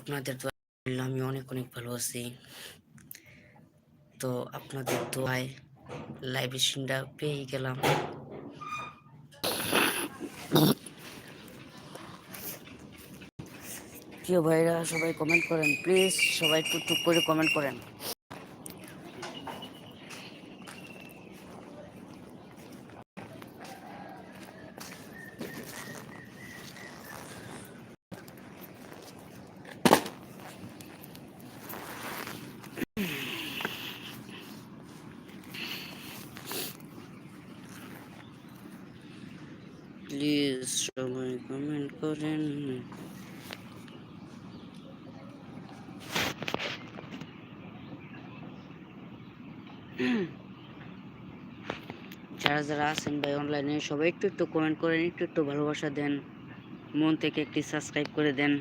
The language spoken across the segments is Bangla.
আপনাদের দোয়া আমি অনেক অনেক ভালো আছি। তো আপনাদের দোয়ায় লাইভ স্ট্রিমটা পেয়ে গেলাম। প্রিয় ভাইরা, সবাই কমেন্ট করেন। প্লিজ সবাই টুকটুক করে কমেন্ট করেন। প্লিজ সবাই কমেন্ট করেন। যারা যারা আছেন ভাই অনলাইনে সবাই একটু একটু কমেন্ট করেন, একটু একটু ভালোবাসা দেন, মন থেকে একটি সাবস্ক্রাইব করে দেন।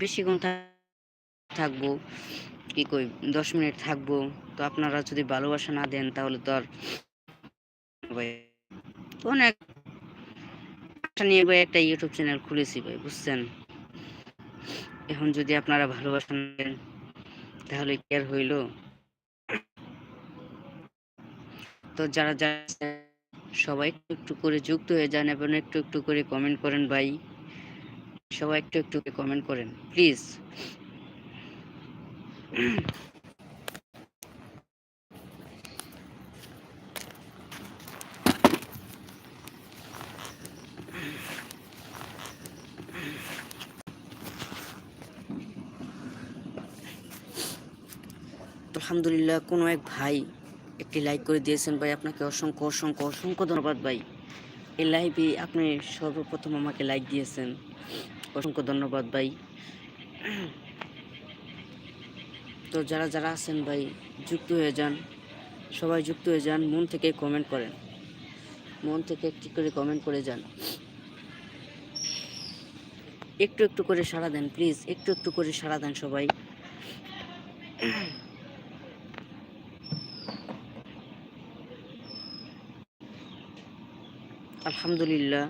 বেশিক্ষণ থাকব, কি কই, দশ মিনিট থাকব। তো আপনারা যদি ভালোবাসা না দেন, তাহলে তো আর অনেক নিয়ে ভাই একটা ইউটিউব চ্যানেল খুলেছি ভাই, বুঝছেন? এখন যদি আপনারা ভালোবাসা না দেন, তাহলে কি আর হইল? তো যারা যারা সবাই একটু একটু করে যুক্ত হয়ে যান এবং একটু একটু করে কমেন্ট করেন ভাই। সবাই একটু একটু কমেন্ট করেন প্লিজ আলহামদুলিল্লাহ, কোনো এক ভাই একটি লাইক করে দিয়েছেন ভাই, আপনাকে অসংখ্য অসংখ্য অসংখ্য ধন্যবাদ ভাই। এই লাইভে আপনি সর্বপ্রথম আমাকে লাইক দিয়েছেন। অসংখ্য ধন্যবাদ ভাই। তো যারা যারা আছেন ভাই, যুক্ত হয়ে যান। সবাই যুক্ত হয়ে যান, মন থেকে কমেন্ট করেন। মন থেকে একটি করে কমেন্ট করে যান। একটু একটু করে সাড়া দেন প্লিজ একটু একটু করে সাড়া দেন সবাই। আলহামদুলিল্লাহ।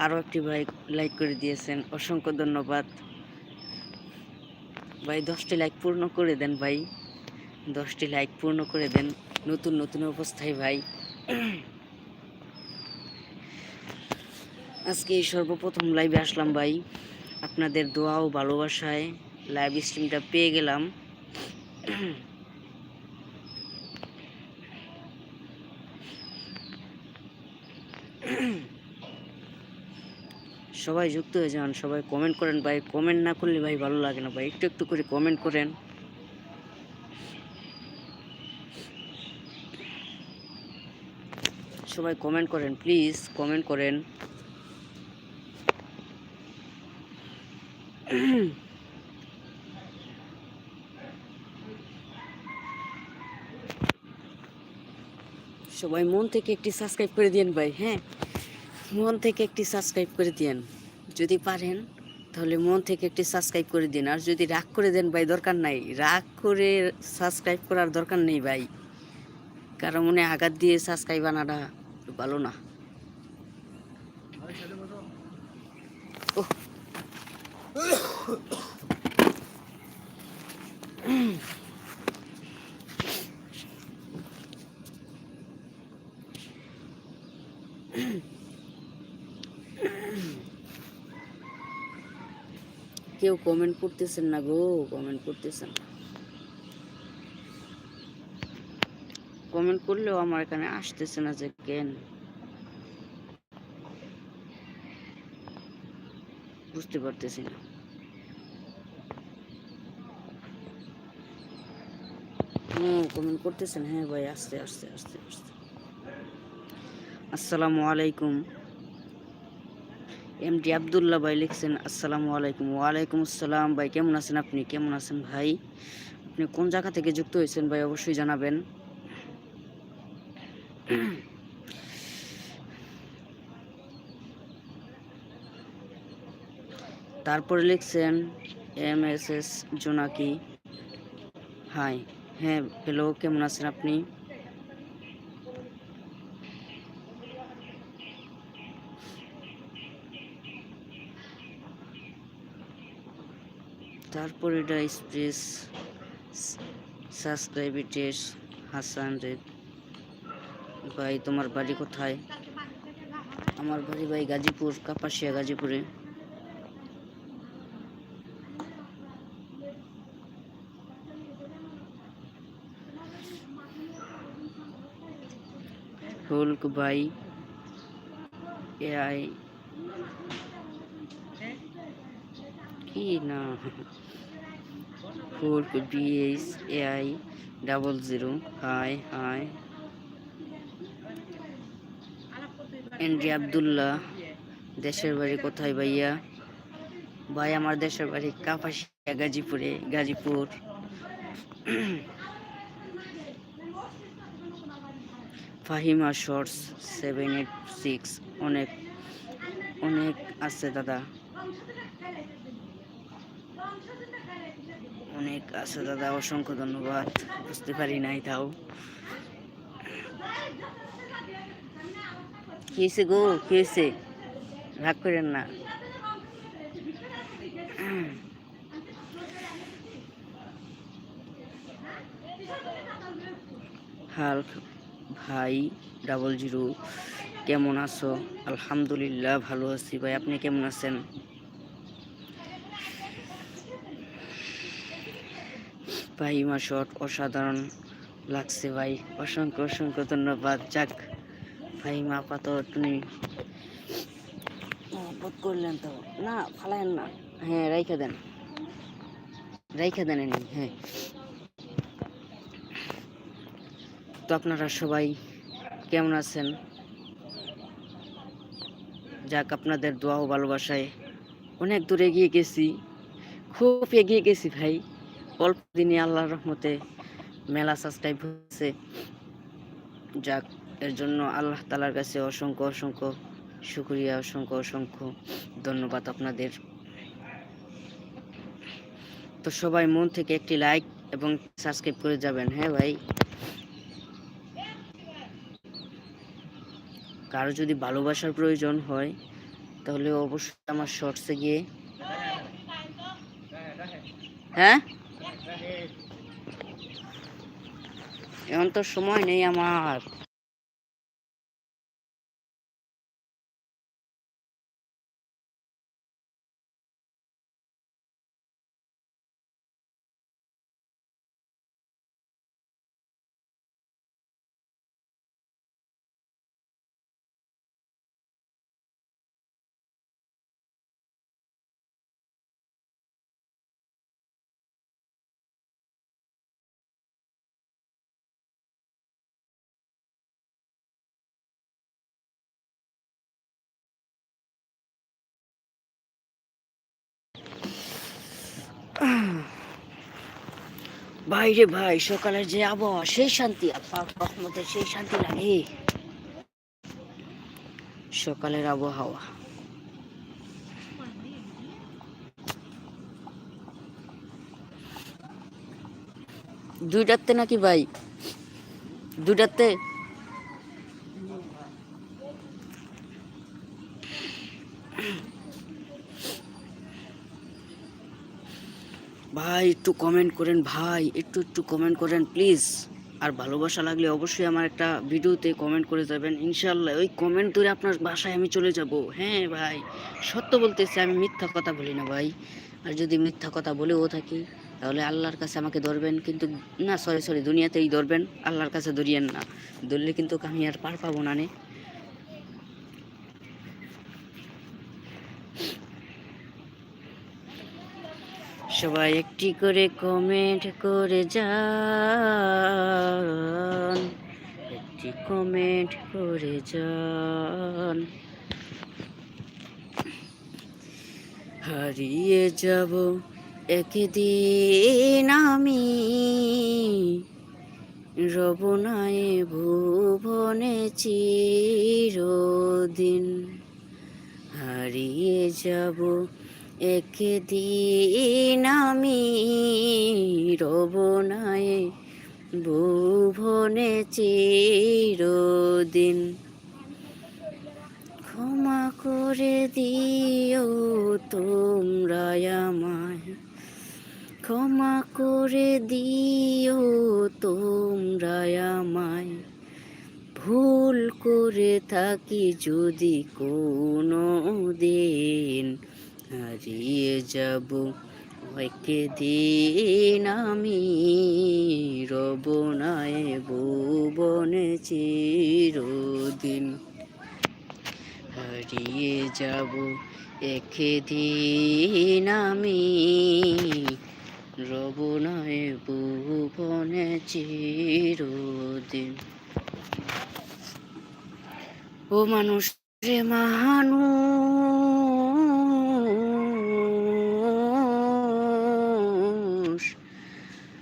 আরও একটি ভাই লাইক করে দিয়েছেন। অসংখ্য ধন্যবাদ। ভাই, দশটি লাইক পূর্ণ করে দেন ভাই। দশটি লাইক পূর্ণ করে দেন। নতুন নতুন অবস্থায় ভাই। আজকে এই সর্বপ্রথম লাইভে আসলাম ভাই। আপনাদের দোয়া ও ভালোবাসায় লাইভ স্ট্রিমটা পেয়ে গেলাম। সবাই যুক্ত হয়ে যান, সবাই কমেন্ট করেন ভাই। কমেন্ট না করলে ভাই ভালো লাগে না ভাই। একটু একটু করে কমেন্ট করেন। সবাই কমেন্ট করেন প্লিজ কমেন্ট করেন। সবাই মন থেকে একটি সাবস্ক্রাইব করে দিন ভাই হ্যাঁ? মন থেকে একটি সাবস্ক্রাইব করে দিন যদি পারেন, তাহলে মন থেকে একটি সাবস্ক্রাইব করে দিন। আর যদি রাগ করে দেন, ভাই, দরকার নাই। রাগ করে সাবস্ক্রাইব করার দরকার নেই, ভাই। কারণ মনে আঘাত দিয়ে সাবস্ক্রাইব আনাটা ভালো না। ওহ। কেউ কমেন্ট করতেছেন না গো কমেন্ট করতেছেন না। কমেন্ট করলেও আমার এখানে আসতেছে না যে কেন। বুঝতে পারতেছি না। কমেন্ট করতেছেন? হ্যাঁ ভাই আসতে আসতে আসতে আসতে আসসালামু আলাইকুম। এম ডি আবদুল্লাহ ভাই লিখছেন, আসসালামু আলাইকুম। ওয়ালাইকুম আসসালাম ভাই, কেমন আছেন আপনি? কেমন আছেন ভাই? আপনি কোন জায়গা থেকে যুক্ত হয়েছেন ভাই, অবশ্যই জানাবেন। তারপরে লিখছেন, M S S Jonaki. Hi হ্যাঁ হ্যালো, কেমন আছেন আপনি? তারপর এটা এক্সপ্রেস সাবস্ক্রাইবিটেস হাসান রেড ভাই, তোমার বাড়ি কোথায়? আমার বাড়ি ভাই গাজীপুর, কাপাসিয়া গাজীপুরে। হুলক ভাই, এআই কি না? Hoolock BS AI double zero hi hi ND Abdullah দেশের বাড়ি কোথায় ভাইয়া? ভাই, আমার দেশের বাড়ি কাপাসিয়া, গাজীপুরে, Gazipur. Fahima shorts seven eight six অনেক অনেক আছে দাদা। অনেক আছে, দাদা, অসংখ্য ধন্যবাদ। বুঝতে পারি নাই তাও। কি হয়েছে গো? কি হয়েছে? রাগ করেন না। হাল্ক ভাই ডাবল জিরো কেমন আছো? আলহামদুলিল্লাহ, ভালো আছি। ভাই, আপনি কেমন আছেন? ভাই মা শট অসাধারণ লাগছে ভাই। অসংখ্য অসংখ্য ধন্যবাদ। যাক ভাই মা পাত তুমি মহব্বত করলেন তো। না ফালায়েন না। হ্যাঁ রাইখা দেন। রাইখা দেন হ্যাঁ। তো আপনারা সবাই কেমন আছেন? যাক আপনাদের দোয়া ও ভালোবাসায় অনেক দূর এগিয়ে গেছি। খুব এগিয়ে গেছি ভাই। অল্প দিনে আল্লাহর রহমতে মেলা সাবস্ক্রাইব হয়েছে। যাক, এর জন্য আল্লাহ তালার কাছে অসংখ্য অসংখ্য শুক্রিয়া, অসংখ্য অসংখ্য ধন্যবাদ আপনাদের। তো সবাই মন থেকে একটি লাইক এবং সাবস্ক্রাইব করে যাবেন হ্যাঁ ভাই? কারও যদি ভালোবাসার প্রয়োজন হয়, তাহলে অবশ্যই আমার শর্টসে গিয়ে হ্যাঁ? এখন তো সময় নেই আমার। বাইরে ভাই সকালের যে আবহাওয়া সেই শান্তি রহমতে সেই শান্তি লাগে সকালের আবহাওয়া। দুইটাতে নাকি ভাই? দুইটাতে ভাই, একটু কমেন্ট করেন ভাই, একটু একটু কমেন্ট করেন প্লিজ আর ভালোবাসা লাগলে অবশ্যই আমার একটা ভিডিওতে কমেন্ট করে যাবেন ইনশাল্লাহ ওই কমেন্ট ধরে আপনার বাসায় আমি চলে যাব। হ্যাঁ ভাই, সত্য বলতেছি, আমি মিথ্যা কথা বলি না ভাই। আর যদি মিথ্যা কথা বলেও থাকি, তাহলে আল্লাহর কাছে আমাকে ধরবেন, কিন্তু না সরি সরি দুনিয়াতেই ধরবেন, আল্লাহর কাছে ধরিয়েন না। ধরলে কিন্তু আমি আর পার পাবো না নে। সবাই একটি করে কমেন্ট করে যান। একটি কমেন্ট করে যান। হারিয়ে যাব একদিন আমি। রবনায় ভুবনে চিরদিন। হারিয়ে যাব একদিন আমি রবনায় ভুবনে চিরদিন ক্ষমা করে দিও তোমরা আমায়। ক্ষমা করে দিও তোমরা আমায়। ভুল করে থাকি যদি কোনো দিন হারিয়ে যাব দিন আমি রব রবনায় ভুবনে চিরদিন। হারিয়ে যাব দিন আমি রব রবনায় ভুবনে চিরদিন। ও মানুষ রে মানুষ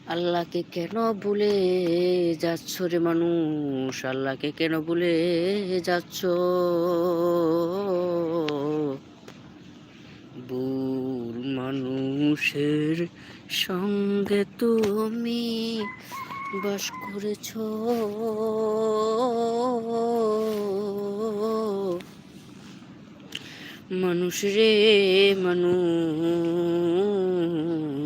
আল্লাহকে কেন ভুলে যাচ্ছ রে মানুষ? আল্লাহকে কেন ভুলে যাচ্ছ? ভুল মানুষের সঙ্গে তুমি বাস করেছ। মানুষ রে মানুষ।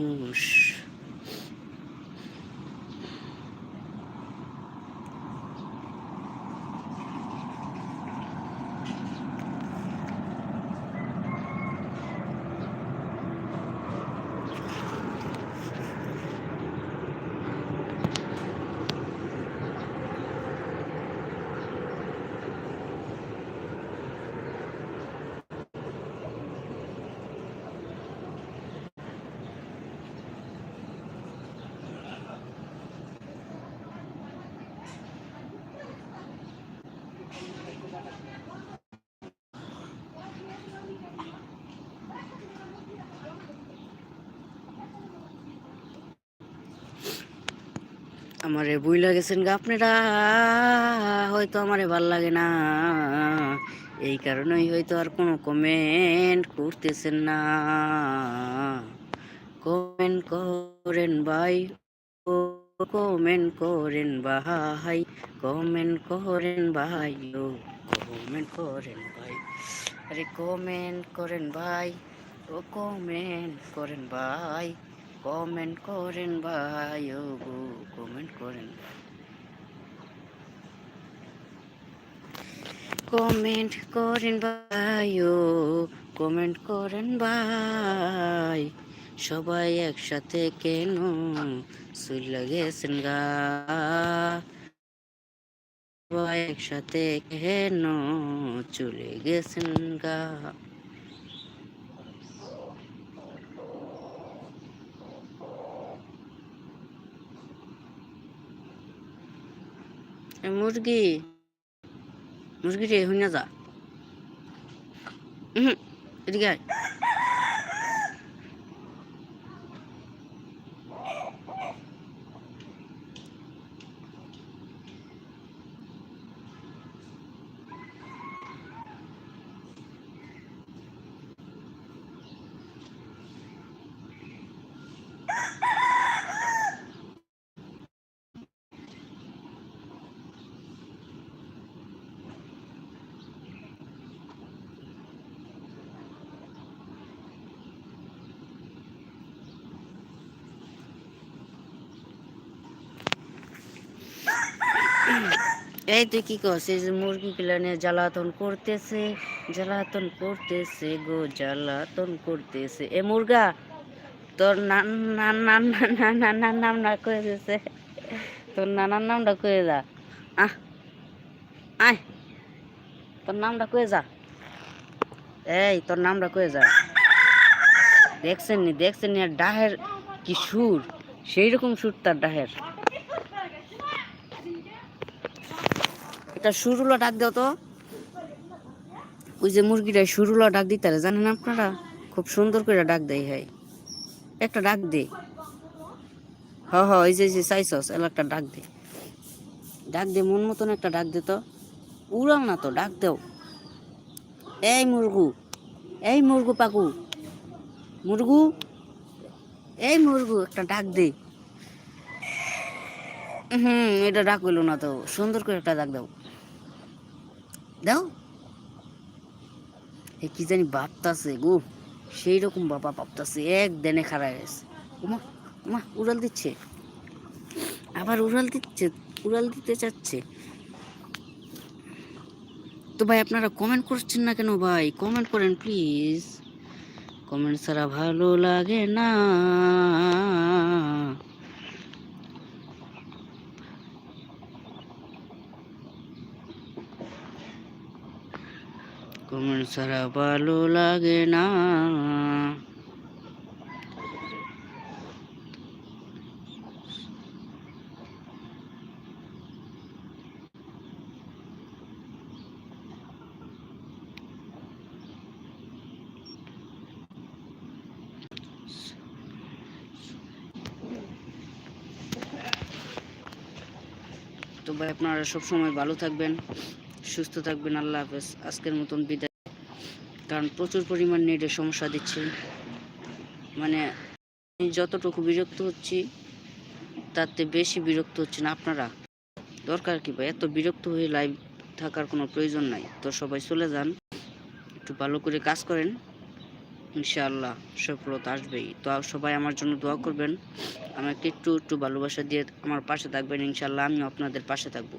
আমারে বুইলা গেছেন গা আপনারা। হয়তো আমারে ভালো লাগে না। এই কারণেই হয়তো আর কোনো কমেন্ট করতেছেন না। কমেন্ট করেন ভাই। ও কমেন্ট করেন ভাই। কমেন্ট করেন ভাই। ও কমেন্ট করেন ভাই। আরে কমেন্ট করেন ভাই। ও কমেন্ট করেন ভাই। কমেন্ট করেন ভাই, ও গো কমেন্ট করেন কমেন্ট করেন ভাই, ও কমেন্ট করেন ভাই। সবাই একসাথে কেন চলে গেছেন গা? সবাই একসাথে কেন চলে গেছেন গা? মুরগি। মুরগি রে হইনা যা। হুম এদিকে এই তুই কি করছিস? মুরগি নিয়ে জ্বালাতন করতেছে জ্বালাতন করতেছে গো, জ্বালাতন করতেছে। এ মুরগা, তোর নাম না করে তোর নানার নামটা কয়ে যা। আহ তোর নামটা কয়ে যা। এই, তোর নামটা কয়ে যা। দেখছেন নি দেখছেন নি আর ডাহের কি সুর? সেই রকম সুর তার ডাহের। এটা সুরুলা ডাক দাও তো। ওই যে মুরগিটা সুরুলা ডাক দিতে পারে জানেন আপনারা? খুব সুন্দর করে ডাক দেয় হয় একটা ডাক দে। হ হ ওই যে যে চাইছস এলা একটা ডাক দে। ডাক দে, মন মতন একটা ডাক দে তো। উড়াও না তো, ডাক দেও। এই মুরগু এই মুরগু পাকু। মুরগু, এই মুরগু, একটা ডাক দে। হুম, এটা ডাক হইল না তো। সুন্দর করে একটা ডাক দাও। দাও। এ কি জানি ভাবতাছে গো সেই রকম বাবা ভাবতাছে, এক দেনে খারাপ গেছে। উমা উমা, উড়াল দিচ্ছে। আবার উড়াল দিচ্ছে, উড়াল দিতে চাচ্ছে। তো ভাই, আপনারা কমেন্ট করছেন না কেন ভাই? কমেন্ট করেন প্লিজ কমেন্ট ছাড়া ভালো লাগে না। কমেন্ট ছাড়া ভালো লাগে না। তো ভাই আপনারা সবসময় ভালো থাকবেন। সুস্থ থাকবেন, আল্লাহ হাফেজ। আজকের মতন বিদায়। কারণ প্রচুর পরিমাণ নেটের সমস্যা দিচ্ছে। মানে আমি যতটুকু বিরক্ত হচ্ছি, তাতে বেশি বিরক্ত হচ্ছেন আপনারা। দরকার কি ভাই? এত বিরক্ত হয়ে লাইভ থাকার কোনো প্রয়োজন নাই। তো সবাই চলে যান। একটু ভালো করে কাজ করেন। ইনশাআল্লাহ সফলতা আসবেই। তো সবাই আমার জন্য দোয়া করবেন। আমাকে একটু একটু ভালোবাসা দিয়ে আমার পাশে থাকবেন। ইনশাআল্লাহ আমিও আপনাদের পাশে থাকব।